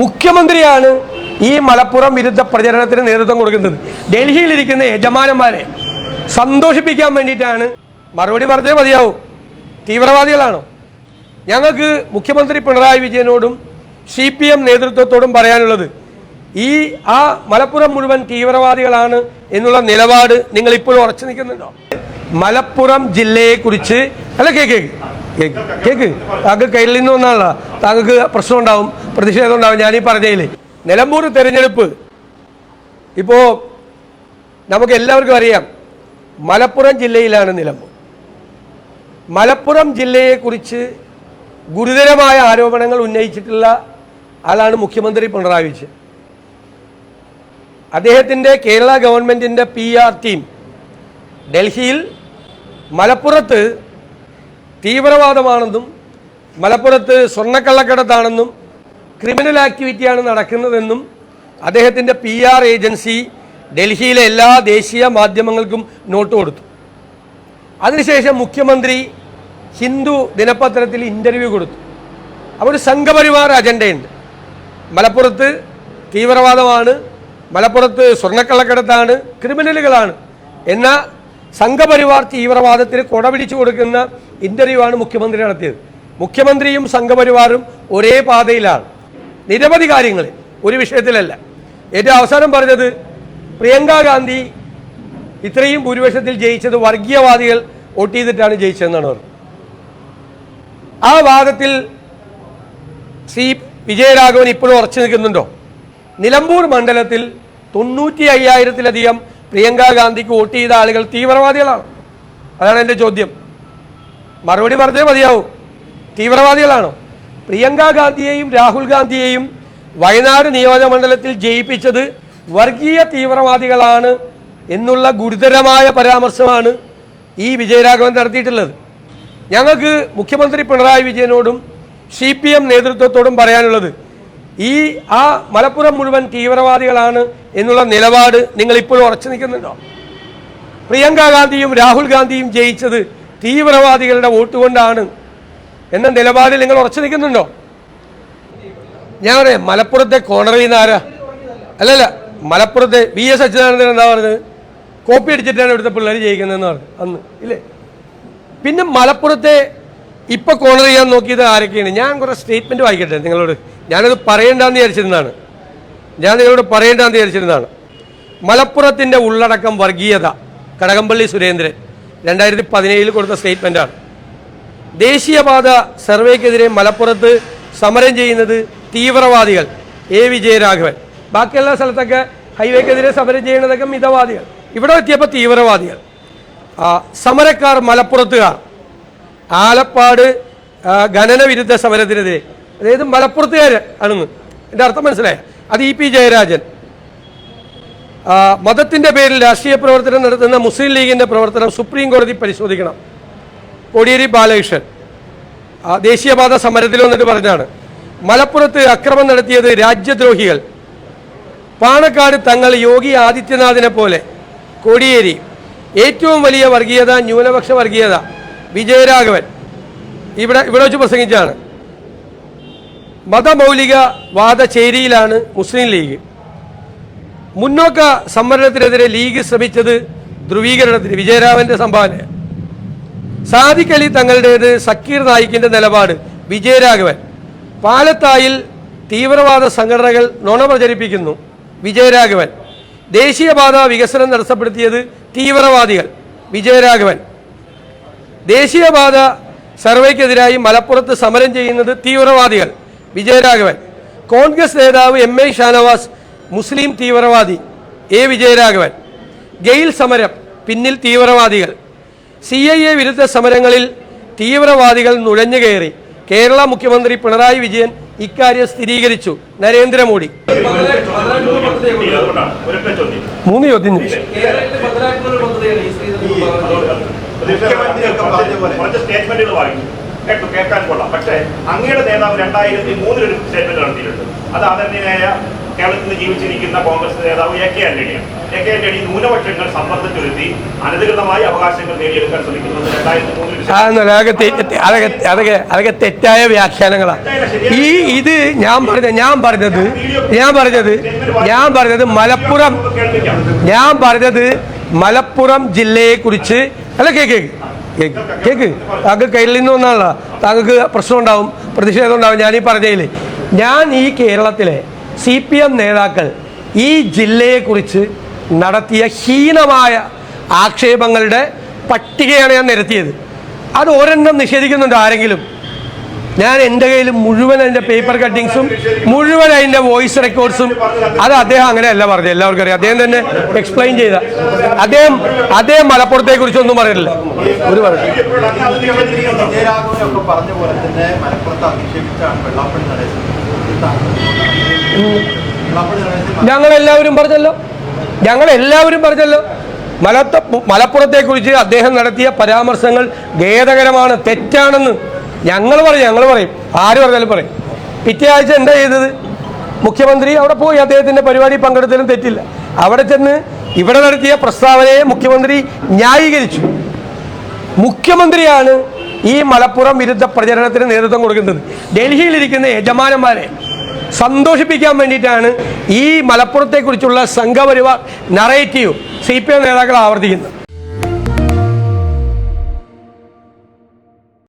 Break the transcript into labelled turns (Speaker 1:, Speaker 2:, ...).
Speaker 1: മുഖ്യമന്ത്രിയാണ് ഈ മലപ്പുറം വിരുദ്ധ പ്രചരണത്തിന് നേതൃത്വം കൊടുക്കുന്നത്. ഡൽഹിയിലിരിക്കുന്ന യജമാനന്മാരെ സന്തോഷിപ്പിക്കാൻ വേണ്ടിയിട്ടാണ് മറുപടി പറഞ്ഞേ മതിയാവും. തീവ്രവാദികളാണോ? ഞങ്ങൾക്ക് മുഖ്യമന്ത്രി പിണറായി വിജയനോടും സി പി എം നേതൃത്വത്തോടും പറയാനുള്ളത് ഈ ആ മലപ്പുറം മുഴുവൻ തീവ്രവാദികളാണ് എന്നുള്ള നിലപാട് നിങ്ങൾ ഇപ്പോഴും ഉറച്ചു നിൽക്കുന്നുണ്ടോ? മലപ്പുറം ജില്ലയെക്കുറിച്ച് അല്ല കേക്ക് കേക്ക്. താങ്കൾ കയ്യിൽ നിന്ന് വന്നാണല്ലോ താങ്കൾക്ക് പ്രശ്നം ഉണ്ടാവും. പ്രതിഷേധം ഉണ്ടാവും. ഞാനീ പറഞ്ഞതിൽ നിലമ്പൂർ തെരഞ്ഞെടുപ്പ്. ഇപ്പോൾ നമുക്ക് എല്ലാവർക്കും അറിയാം. മലപ്പുറം ജില്ലയിലാണ് നിലമ്പൂർ. മലപ്പുറം ജില്ലയെക്കുറിച്ച് ഗുരുതരമായ ആരോപണങ്ങൾ ഉന്നയിച്ചിട്ടുള്ള ആളാണ് മുഖ്യമന്ത്രി പിണറായി വിജയൻ. അദ്ദേഹത്തിന്റെ കേരള ഗവൺമെന്റിന്റെ പി ആർ ടീം ഡൽഹിയിൽ മലപ്പുറത്ത് തീവ്രവാദമാണെന്നും മലപ്പുറത്ത് സ്വർണക്കള്ളക്കടത്താണെന്നും ക്രിമിനൽ ആക്ടിവിറ്റിയാണ് നടക്കുന്നതെന്നും അദ്ദേഹത്തിന്റെ പി ആർ ഏജൻസി ഡൽഹിയിലെ എല്ലാ ദേശീയ മാധ്യമങ്ങൾക്കും നോട്ട് കൊടുത്തു. അതിനുശേഷം മുഖ്യമന്ത്രി ഹിന്ദു ദിനപത്രത്തിൽ ഇന്റർവ്യൂ കൊടുത്തു. ഒരു സംഘപരിവാർ അജണ്ടയുണ്ട്. മലപ്പുറത്ത് തീവ്രവാദമാണ് മലപ്പുറത്ത് സ്വർണക്കള്ളക്കടത്താണ് ക്രിമിനലുകളാണ് എന്ന സംഘപരിവാർ തീവ്രവാദത്തിന് കൊടപിടിച്ചു കൊടുക്കുന്ന ഇന്റർവ്യൂ ആണ് മുഖ്യമന്ത്രി നടത്തിയത്. മുഖ്യമന്ത്രിയും സംഘപരിവാറും ഒരേ പാതയിലാണ്. നിരവധി കാര്യങ്ങൾ ഒരു വിഷയത്തിലല്ല. ഏറ്റവും അവസാനം പറഞ്ഞത് പ്രിയങ്ക ഗാന്ധി ഇത്രയും ഭൂരിപക്ഷത്തിൽ ജയിച്ചത് വർഗീയവാദികൾ വോട്ട് ചെയ്തിട്ടാണ് ജയിച്ചതെന്നാണ് പറഞ്ഞത്. ആ വാദത്തിൽ ശ്രീ വിജയരാഘവൻ ഇപ്പോഴും ഉറച്ചു നിൽക്കുന്നുണ്ടോ? നിലമ്പൂർ മണ്ഡലത്തിൽ തൊണ്ണൂറ്റി അയ്യായിരത്തിലധികം പ്രിയങ്ക ഗാന്ധിക്ക് വോട്ട് ചെയ്ത ആളുകൾ തീവ്രവാദികളാണ്. അതാണ് എന്റെ ചോദ്യം. മറുപടി പറഞ്ഞേ മതിയാവും. തീവ്രവാദികളാണോ? പ്രിയങ്ക ഗാന്ധിയെയും രാഹുൽ ഗാന്ധിയെയും വയനാട് നിയോജകമണ്ഡലത്തിൽ ജയിപ്പിച്ചത് വർഗീയ തീവ്രവാദികളാണ് എന്നുള്ള ഗുരുതരമായ പരാമർശമാണ് ഈ വിജയരാഘവൻ നടത്തിയിട്ടുള്ളത്. ഞങ്ങൾക്ക് മുഖ്യമന്ത്രി പിണറായി വിജയനോടും സി പി എം നേതൃത്വത്തോടും പറയാനുള്ളത് ഈ ആ മലപ്പുറം മുഴുവൻ തീവ്രവാദികളാണ് എന്നുള്ള നിലപാട് നിങ്ങൾ ഇപ്പോഴും ഉറച്ചു നിൽക്കുന്നുണ്ടോ? പ്രിയങ്ക ഗാന്ധിയും രാഹുൽ ഗാന്ധിയും ജയിച്ചത് തീവ്രവാദികളുടെ വോട്ട് കൊണ്ടാണ് എന്ന നിലപാടിൽ നിങ്ങൾ ഉറച്ചു നിൽക്കുന്നുണ്ടോ? ഞാൻ പറയാം മലപ്പുറത്തെ കോണറിൽ നിന്ന് ആരാ? അല്ലല്ല മലപ്പുറത്തെ വി എസ് അച്യുതാനന്ദൻ എന്താ പറഞ്ഞത്? കോപ്പി അടിച്ചിട്ടാണ് ഇവിടുത്തെ പിള്ളേർ ജയിക്കുന്നതെന്ന് പറഞ്ഞു അന്ന് ഇല്ലേ? പിന്നെ മലപ്പുറത്തെ ഇപ്പൊ കോണർ ചെയ്യാൻ നോക്കിയത് ആരൊക്കെയാണ്? ഞാൻ കുറെ സ്റ്റേറ്റ്മെന്റ് വായിക്കട്ടെ നിങ്ങളോട്. ഞാനത് പറയണ്ടെന്ന് വിചാരിച്ചിരുന്നതാണ്. ഞാൻ നിങ്ങളോട് പറയണ്ടെന്ന് വിചാരിച്ചിരുന്നതാണ്. മലപ്പുറത്തിന്റെ ഉള്ളടക്കം വർഗീയത കടകംപള്ളി സുരേന്ദ്രൻ രണ്ടായിരത്തി പതിനേഴിൽ കൊടുത്ത സ്റ്റേറ്റ്മെന്റാണ്. ദേശീയപാത സർവേക്കെതിരെ മലപ്പുറത്ത് സമരം ചെയ്യുന്നത് തീവ്രവാദികൾ എ വിജയരാഘവൻ. ബാക്കിയുള്ള സ്ഥലത്തൊക്കെ ഹൈവേക്കെതിരെ സമരം ചെയ്യുന്നതൊക്കെ മിതവാദികൾ. ഇവിടെ എത്തിയപ്പോൾ തീവ്രവാദികൾ. സമരക്കാർ മലപ്പുറത്തുകാർ. ആലപ്പാട് ഖനനവിരുദ്ധ ഖനന വിരുദ്ധ സമരത്തിനെതിരെ അതായത് മലപ്പുറത്തുകാരൻ ആണെന്ന്. എന്റെ അർത്ഥം മനസ്സിലായ? അത് ഇ പി ജയരാജൻ. ആ, മതത്തിന്റെ പേരിൽ രാഷ്ട്രീയ പ്രവർത്തനം നടത്തുന്ന മുസ്ലിം ലീഗിന്റെ പ്രവർത്തനം സുപ്രീം കോടതി പരിശോധിക്കണം. കോടിയേരി ബാലകൃഷ്ണൻ. ദേശീയപാത സമരത്തിൽ വന്നിട്ട് പറഞ്ഞാണ് മലപ്പുറത്ത് അക്രമം നടത്തിയത് രാജ്യദ്രോഹികൾ. പാണക്കാട് തങ്ങൾ യോഗി ആദിത്യനാഥിനെ പോലെ. കോടിയേരി. ഏറ്റവും വലിയ വർഗീയത ന്യൂനപക്ഷ വർഗീയത വിജയരാഘവൻ. ഇവിടെ ഇവിടെ വെച്ച് പ്രസംഗിച്ചാണ് മതമൗലിക വാദചേരിയിലാണ് മുസ്ലിം ലീഗ്. മുന്നോക്ക സംവരണത്തിനെതിരെ ലീഗ് ശ്രമിച്ചത് ധ്രുവീകരണത്തിന് വിജയരാമന്റെ സംഭാവന. സാദിഖ് അലി തങ്ങളുടേത് സക്കീർ നായിക്കിന്റെ നിലപാട് വിജയരാഘവൻ. പാലത്തായിൽ തീവ്രവാദ സംഘടനകൾ നുണ പ്രചരിപ്പിക്കുന്നു വിജയരാഘവൻ. ദേശീയപാത വികസനം തടസ്സപ്പെടുത്തിയത് തീവ്രവാദികൾ വിജയരാഘവൻ. ദേശീയപാത സർവേക്കെതിരായി മലപ്പുറത്ത് സമരം ചെയ്യുന്നത് തീവ്രവാദികൾ. വിജയരാഘവൻ. കോൺഗ്രസ് നേതാവ് എം എ ഷാനവാസ് മുസ്ലിം തീവ്രവാദി എ വിജയരാഘവൻ. ഗെയിൽ സമരം പിന്നിൽ തീവ്രവാദികൾ. സി ഐ എ വിരുദ്ധ സമരങ്ങളിൽ തീവ്രവാദികൾ നുഴഞ്ഞു കയറി. കേരള മുഖ്യമന്ത്രി പിണറായി വിജയൻ ഇക്കാര്യം സ്ഥിരീകരിച്ചു. നരേന്ദ്രമോദി. മൂന്ന് ചോദ്യം.
Speaker 2: മുഖ്യമന്ത്രിയൊക്കെ പറഞ്ഞ പോലെ. സ്റ്റേറ്റ്മെന്റുകൾ കേൾക്കാൻ കൊള്ളാം. പക്ഷേ അങ്ങയുടെ നേതാവ് രണ്ടായിരത്തി മൂന്നിൽ ഒരു സ്റ്റേറ്റ്മെന്റ് നടത്തിയിട്ടുണ്ട്. അത് ആദരണീയനായ കേരളത്തിൽ നിന്ന് ജീവിച്ചിരിക്കുന്ന കോൺഗ്രസ് നേതാവ് എ കെ ആന്റണിയാണ്. എ കെ ആന്റണി ന്യൂനപക്ഷങ്ങൾ സമ്മർദ്ദം ചെലുത്തി അനധികൃതമായ അവകാശങ്ങൾ നേടിയെടുക്കാൻ ശ്രമിക്കുന്നത്
Speaker 1: അതൊക്കെ തെറ്റായ വ്യാഖ്യാനങ്ങളാണ് ഈ ഇത് ഞാൻ പറഞ്ഞ ഞാൻ പറഞ്ഞത് ഞാൻ പറഞ്ഞത് ഞാൻ പറഞ്ഞത് മലപ്പുറം ഞാൻ പറഞ്ഞത് മലപ്പുറം ജില്ലയെക്കുറിച്ച്. അല്ല കേക്ക്. കേക്ക്. താങ്കൾ കയ്യിൽ നിന്ന് വന്നാണല്ലോ താങ്കൾക്ക് പ്രശ്നം ഉണ്ടാവും പ്രതിഷേധം ഉണ്ടാവും. ഞാനീ പറഞ്ഞതിൽ ഞാൻ ഈ കേരളത്തിലെ സി പി എം നേതാക്കൾ ഈ ജില്ലയെക്കുറിച്ച് നടത്തിയ ഹീനമായ ആക്ഷേപങ്ങളുടെ പട്ടികയാണ് ഞാൻ നിരത്തിയത്. അത് ഒരെണ്ണം നിഷേധിക്കുന്നുണ്ട് ആരെങ്കിലും. ഞാൻ എന്റെ കയ്യിൽ മുഴുവൻ അതിന്റെ പേപ്പർ കട്ടിങ്സും മുഴുവൻ അതിന്റെ വോയിസ് റെക്കോർഡ്സും അത് അദ്ദേഹം അങ്ങനെയല്ല പറഞ്ഞത്. എല്ലാവർക്കും അറിയാം. അദ്ദേഹം തന്നെ എക്സ്പ്ലെയിൻ ചെയ്ത. അദ്ദേഹം അദ്ദേഹം മലപ്പുറത്തെ കുറിച്ചൊന്നും പറഞ്ഞില്ല ഒരു ഞങ്ങളെല്ലാവരും പറഞ്ഞല്ലോ. ഞങ്ങളെല്ലാവരും പറഞ്ഞല്ലോ. മലത്ത മലപ്പുറത്തെക്കുറിച്ച് അദ്ദേഹം നടത്തിയ പരാമർശങ്ങൾ ഖേദകരമാണ് തെറ്റാണെന്ന്. ഞങ്ങൾ പറയും ഞങ്ങൾ പറയും. ആര് പറഞ്ഞാലും പറയും. പിറ്റേ ആഴ്ച എന്താ ചെയ്തത്? മുഖ്യമന്ത്രി അവിടെ പോയി അദ്ദേഹത്തിന്റെ പരിപാടി പങ്കെടുത്തതിലും തെറ്റില്ല. അവിടെ ചെന്ന് ഇവിടെ നടത്തിയ പ്രസ്താവനയെ മുഖ്യമന്ത്രി ന്യായീകരിച്ചു. മുഖ്യമന്ത്രിയാണ് ഈ മലപ്പുറം വിരുദ്ധ പ്രചരണത്തിന് നേതൃത്വം കൊടുക്കുന്നത് ഡൽഹിയിലിരിക്കുന്ന യജമാനന്മാരെ സന്തോഷിപ്പിക്കാൻ വേണ്ടിയിട്ടാണ് ഈ മലപ്പുറത്തെക്കുറിച്ചുള്ള Sangh Parivar narrative C P M നേതാക്കൾ ആവർത്തിക്കുന്നത്.